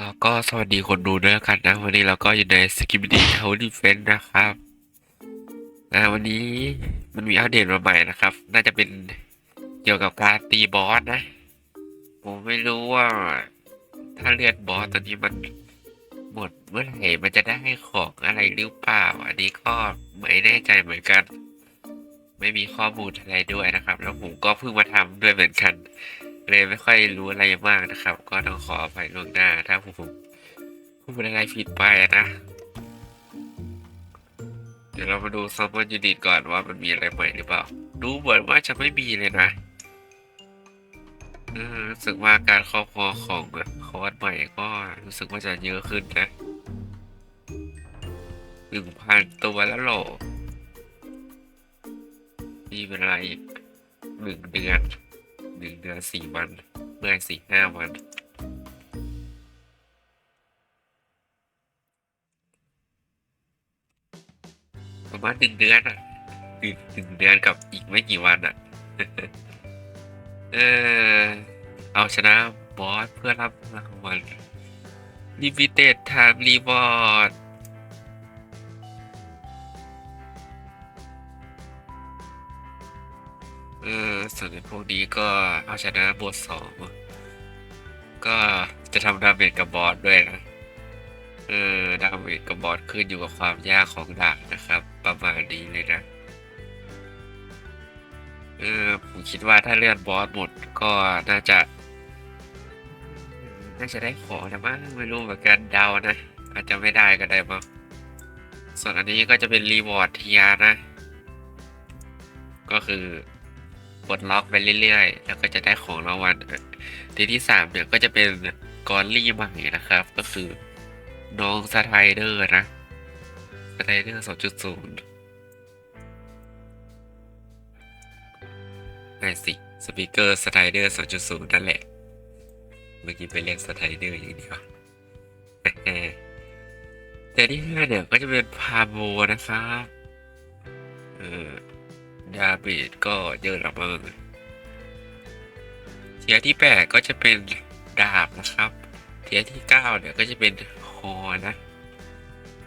อ่าก็สวัสดีคนดูด้วยกันนะ วันนี้เราก็อยู่ในสกิปดีเทลดิเฟนนะครับอ่าวันนี้มันมีอัปเดตมาใหม่นะครับ น่าจะเป็นเกี่ยวกับการตีบอสนะ ผมไม่รู้ว่า ถ้าเลือดบอสตอนนี้มันหมดเมื่อไหร่มันจะได้ของอะไรหรือเปล่า อันนี้ก็ไม่แน่ใจเหมือนกัน ไม่มีข้อมูลอะไรด้วยนะครับ แล้วผมก็เพิ่งมาทำด้วยเหมือนกัน เลยไม่ค่อยรู้อะไรมากนะครับ ก็ต้องขออภัยล่วงหน้าถ้าผมพูดอะไรผิดไปนะ เดี๋ยวเรามาดูซัมมอนยูนิตก่อนว่ามันมีอะไรใหม่หรือเปล่า ดูเหมือนว่าจะไม่มีเลยนะออรู้สึกว่าการครอบครองของคอร์สใหม่ก็รู้สึกว่าจะเยอะขึ้นนะหนึ่งพันตัวแล้วหรอมีเวลาอีกหนึ่งเดือน หนึ่งเดือนสี่วันเมื่อสี่ห้าวันประมาณหนึ่งเดือนอะหนึ่งหนึ่งเดือนกับอีกไม่กี่วันอะ เออเอาชนะบอสเพื่อรับรางวัล Limited Time Reward เออ ส่วนในพวกนี้ก็เอาชนะบทสองก็จะทำดาเมจกับบอสด้วยนะ เออดาเมจกับบอสขึ้นอยู่กับความยากของดาบนะครับ ประมาณนี้เลยนะเออผมคิดว่าถ้าเลื่อนบอสหมดก็น่าจะ น่าจะได้ของนะมั้งไม่รู้เหมือนกันเดานะ อาจจะไม่ได้ก็ได้มั้งส่วนอันนี้ก็จะเป็นรีวอร์ดเทียนะ ก็คือ ปลดล็อกไปเรื่อยๆ แล้วก็จะได้ของรางวัลทีที่สามเนี่ยก็จะเป็นกอลลี่ใหม่นะครับ ก็คือน้องสไตเดอร์นะสไตเดอร์สองจุดศูนย์ไม่สิสปีกเกอร์สไตเดอร์สองจุดศูนย์นั่นแหละ เมื่อกี้ไปเรียกสไตเดอร์อย่างเดียวแต่ที่ห้าเนี่ยก็จะเป็นพาโบนะครับ เออ ดาเบดก็เยอะละเมิงเทียที่แปดก็จะเป็นดาบนะครับ เทียที่เก้าเนี่ยก็จะเป็นฮอนะ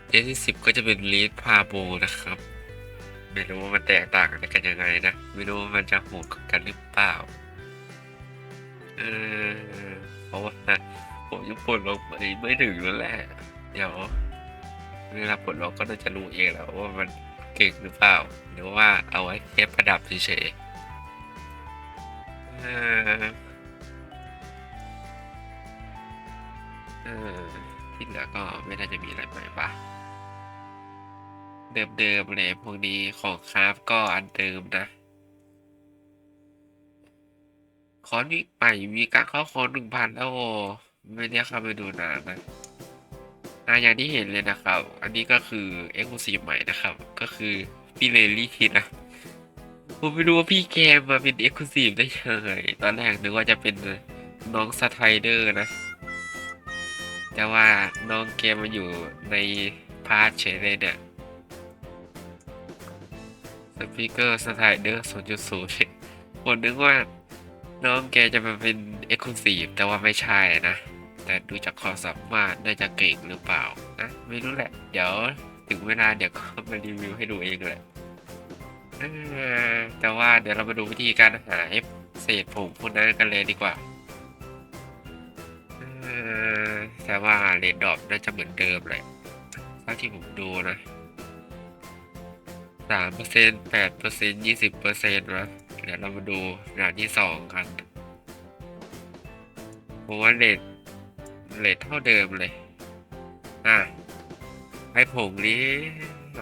เทียที่สิบก็จะเป็นลีดพาโบนะครับ ไม่รู้ว่ามันแตกต่างกันยังไงนะ ไม่รู้ว่ามันจะโหดก,กันหรือเปล่า เออเพราะว่าผมยังปลดล็อกไปไม่ถึงแล้วแหละ เดี๋ยวเวลาปลดล็อกก็น่าจะรู้เองแล้วว่ามันเก่งหรือเปล่า หรือว่าเอาไว้ แค่ประดับเฉยเออเออที่เหลือก็ไม่น่าจะมีอะไรใหม่ปะเดิมๆเลยพวกนี้ของคราฟก็อันเดิมนะคอนวิกใหม่มีการเข้าคอนหนึ่งพันแล้วโอ้ไม่ได้เข้าไปดูนานนะอ่าอย่างที่เห็นเลยนะครับ อันนี้ก็คือ e x c l u s i v e ใหม่นะครับ ก็คือพี่เลลี่คิดนะ ผมไม่รู้ว่าพี่แกมาเป็น e x c l u s i v e ได้ยังไงตอนแรกนึกว่าจะเป็นน้องสไตรเดอร์นะ แต่ว่าน้องแกมาอยู่ในพาร์ทเฉยเลยเนี่ยสปีกเกอร์สไตรเดอร์0.0ผมนึกว่าน้องแกจะมาเป็น e x c l u s i v e แต่ว่าไม่ใช่นะ แต่ดูจากความสามารถน่าจะเก่งหรือเปล่านะ ไม่รู้แหละ เดี๋ยวถึงเวลาเดี๋ยวก็มารีวิวให้ดูเองแหละ เออแต่ว่าเดี๋ยวเรามาดูวิธีการหาเศษผงพวกนั้นกันเลยดีกว่าแต่ว่าเรดดอปน่าจะเหมือนเดิมเลยเท่าที่ผมดูนะสามเปอร์เซ็นต์แปดเปอร์เซ็นต์ยี่สิบเปอร์เซ็นต์นะเดี๋ยวเรามาดูด่านที่สองกันผมว่าเรทเลทเท่าเดิมเลย อะไอ้ผงนี้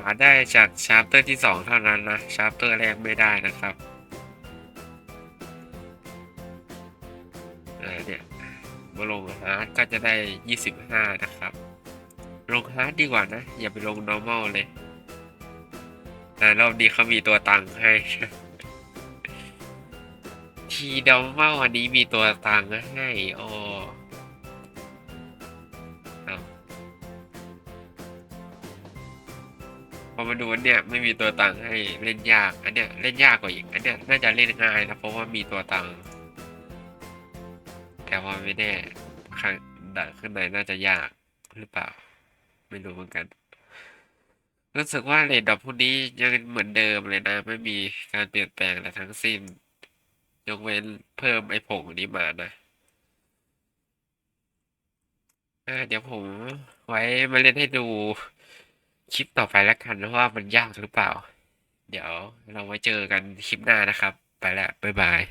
าได้จากชาร์ปเตอร์ที่สองเท่านั้นนะชาร์ปเตอร์แรกไม่ได้นะครับเนี่ยมาลงฮาร์ดก็จะได้ยี่สิบห้านะครับ ลงฮาร์ดดีกว่านะ อย่าไปลง normal เลยอ่รอบนี้เขามีตัวตังค์ให้ ทีดอมเมาอันนี้มีตัวตังค์ให้โอ้ อมาดูเนี่ยไม่มีตัวตังให้เล่นยากอันเนี้ยเล่นยากกว่าอีกอันเนี้ยน่าจะเล่นง่ายนะเพราะว่ามีตัวตังแต่ว่าไม่แน่ครั้งอะข้างในน่าจะยากหรือเปล่า ไม่รู้เหมือนกันรู้สึกว่าเรทดรอปพวกนี้ยังเหมือนเดิมเลยนะ ไม่มีการเปลี่ยนแปลงอะไรทั้งสิ้น ยกเว้นเพิ่มไอ้ผงนี้มานะเดี๋ยวผมไว้มาเล่นให้ดู คลิปต่อไปแล้วกันว่ามันยากหรือเปล่า เดี๋ยวเราไว้เจอกันคลิปหน้านะครับ ไปแล้วบ๊ายบาย